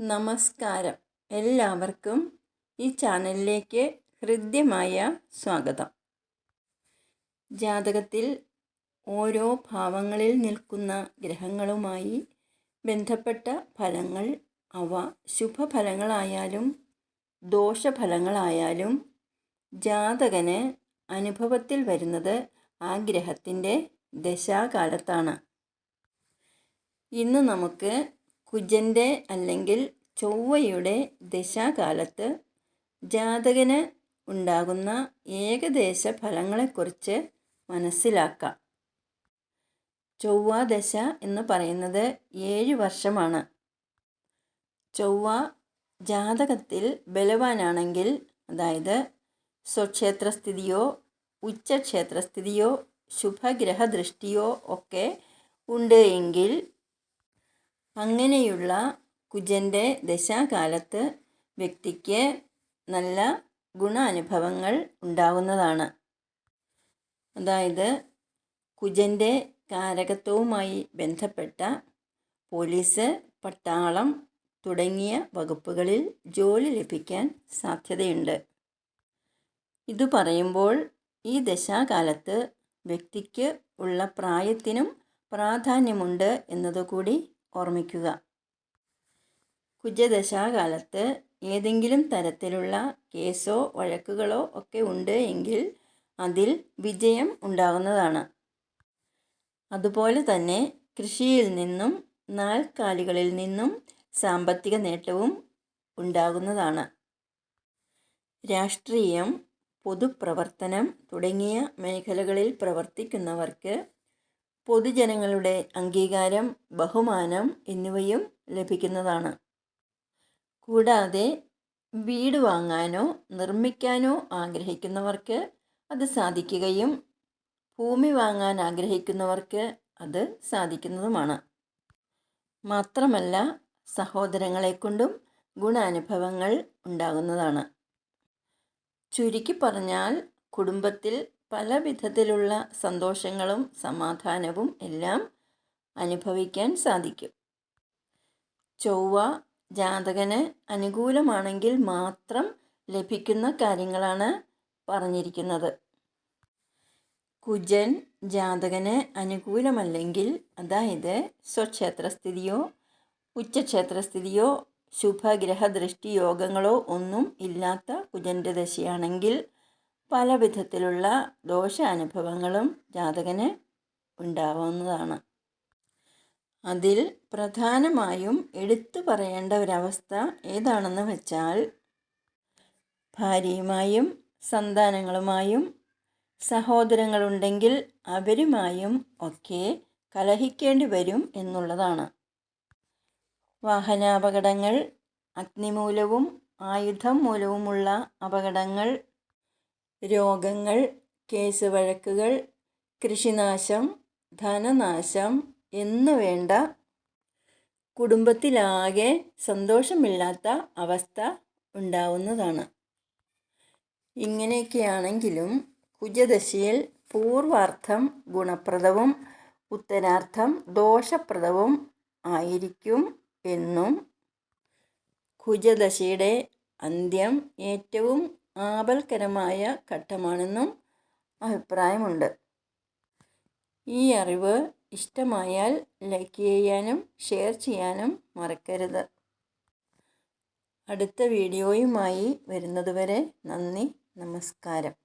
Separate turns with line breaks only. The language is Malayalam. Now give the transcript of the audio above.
നമസ്കാരം. എല്ലാവർക്കും ഈ ചാനലിലേക്ക് ഹൃദ്യമായ സ്വാഗതം. ജാതകത്തിൽ ഓരോ ഭാവങ്ങളിൽ നിൽക്കുന്ന ഗ്രഹങ്ങളുമായി ബന്ധപ്പെട്ട ഫലങ്ങൾ അവ ശുഭഫലങ്ങളായാലും ദോഷഫലങ്ങളായാലും ജാതകന് അനുഭവത്തിൽ വരുന്നത് ആ ഗ്രഹത്തിന്റെ ദശാകാലത്താണ്. ഇന്ന് നമുക്ക് കുജന്റെ അല്ലെങ്കിൽ ചൊവ്വയുടെ ദശാകാലത്ത് ജാതകന് ഉണ്ടാകുന്ന ഏകദേശ ഫലങ്ങളെക്കുറിച്ച് മനസ്സിലാക്കാം. ചൊവ്വ ദശ എന്ന് പറയുന്നത് ഏഴ് വർഷമാണ്. ചൊവ്വ ജാതകത്തിൽ ബലവാനാണെങ്കിൽ അതായത് സ്വക്ഷേത്രസ്ഥിതിയോ ഉച്ചക്ഷേത്രസ്ഥിതിയോ ശുഭഗ്രഹദൃഷ്ടിയോ ഒക്കെ ഉണ്ട് എങ്കിൽ അങ്ങനെയുള്ള കുജന്റെ ദശാകാലത്ത് വ്യക്തിക്ക് നല്ല ഗുണാനുഭവങ്ങൾ ഉണ്ടാകുന്നതാണ് അതായത് കുജന്റെ കാരകത്വവുമായി ബന്ധപ്പെട്ട പോലീസ് പട്ടാളം തുടങ്ങിയ വകുപ്പുകളിൽ ജോലി ലഭിക്കാൻ സാധ്യതയുണ്ട്. ഇത് പറയുമ്പോൾ ഈ ദശാകാലത്ത് വ്യക്തിക്ക് ഉള്ള പ്രായത്തിനും പ്രാധാന്യമുണ്ട് എന്നതുകൂടി ഓർമ്മിക്കുക. കുജദശാകാലത്ത് ഏതെങ്കിലും തരത്തിലുള്ള കേസോ വഴക്കുകളോ ഒക്കെ ഉണ്ട് എങ്കിൽ അതിൽ വിജയം ഉണ്ടാകുന്നതാണ് അതുപോലെ തന്നെ കൃഷിയിൽ നിന്നും നാൽക്കാലികളിൽ നിന്നും സാമ്പത്തിക നേട്ടവും ഉണ്ടാകുന്നതാണ്. രാഷ്ട്രീയം പൊതുപ്രവർത്തനം തുടങ്ങിയ മേഖലകളിൽ പ്രവർത്തിക്കുന്നവർക്ക് പൊതുജനങ്ങളുടെ അംഗീകാരം ബഹുമാനം എന്നിവയും ലഭിക്കുന്നതാണ്. കൂടാതെ വീട് വാങ്ങാനോ നിർമ്മിക്കാനോ ആഗ്രഹിക്കുന്നവർക്ക് അത് സാധിക്കുകയും ഭൂമി വാങ്ങാൻ ആഗ്രഹിക്കുന്നവർക്ക് അത് സാധിക്കുന്നതുമാണ്. മാത്രമല്ല സഹോദരങ്ങളെ കൊണ്ടും ഗുണാനുഭവങ്ങൾ ഉണ്ടാകുന്നതാണ്. ചുരുക്കി പറഞ്ഞാൽ കുടുംബത്തിൽ പല വിധത്തിലുള്ള സന്തോഷങ്ങളും സമാധാനവും എല്ലാം അനുഭവിക്കാൻ സാധിക്കും. ചൊവ്വ ജാതകന് അനുകൂലമാണെങ്കിൽ മാത്രം ലഭിക്കുന്ന കാര്യങ്ങളാണ് പറഞ്ഞിരിക്കുന്നത്. കുജൻ ജാതകന് അനുകൂലമല്ലെങ്കിൽ അതായത് സ്വക്ഷേത്രസ്ഥിതിയോ ഉച്ചക്ഷേത്രസ്ഥിതിയോ ശുഭഗ്രഹദൃഷ്ടി യോഗങ്ങളോ ഒന്നും ഇല്ലാത്ത കുജന്റെ ദശയാണെങ്കിൽ പല വിധത്തിലുള്ള ദോഷ അനുഭവങ്ങളും ജാതകന് ഉണ്ടാവുന്നതാണ്. അതിൽ പ്രധാനമായും എടുത്തു പറയേണ്ട ഒരവസ്ഥ ഏതാണെന്ന് വെച്ചാൽ ഭാര്യയുമായും സന്താനങ്ങളുമായും സഹോദരങ്ങളുണ്ടെങ്കിൽ അവരുമായും ഒക്കെ കലഹിക്കേണ്ടി വരും എന്നുള്ളതാണ്. വാഹനാപകടങ്ങൾ അഗ്നിമൂലവും ആയുധം മൂലവുമുള്ള അപകടങ്ങൾ രോഗങ്ങൾ കേസ് വഴക്കുകൾ കൃഷിനാശം ധനനാശം എന്നു വേണ്ട കുടുംബത്തിലാകെ സന്തോഷമില്ലാത്ത അവസ്ഥ ഉണ്ടാവുന്നതാണ്. ഇങ്ങനെയൊക്കെയാണെങ്കിലും കുജദശയിൽ പൂർവാർത്ഥം ഗുണപ്രദവും ഉത്തരാർത്ഥം ദോഷപ്രദവും ആയിരിക്കും എന്നും കുജദശയുടെ അന്ത്യം ഏറ്റവും ആപൽക്കരമായ ഘട്ടമാണെന്നും അഭിപ്രായമുണ്ട്. ഈ അറിവ് ഇഷ്ടമായാൽ ലൈക്ക് ചെയ്യാനും ഷെയർ ചെയ്യാനും മറക്കരുത്. അടുത്ത വീഡിയോയുമായി വരുന്നതുവരെ നന്ദി നമസ്കാരം.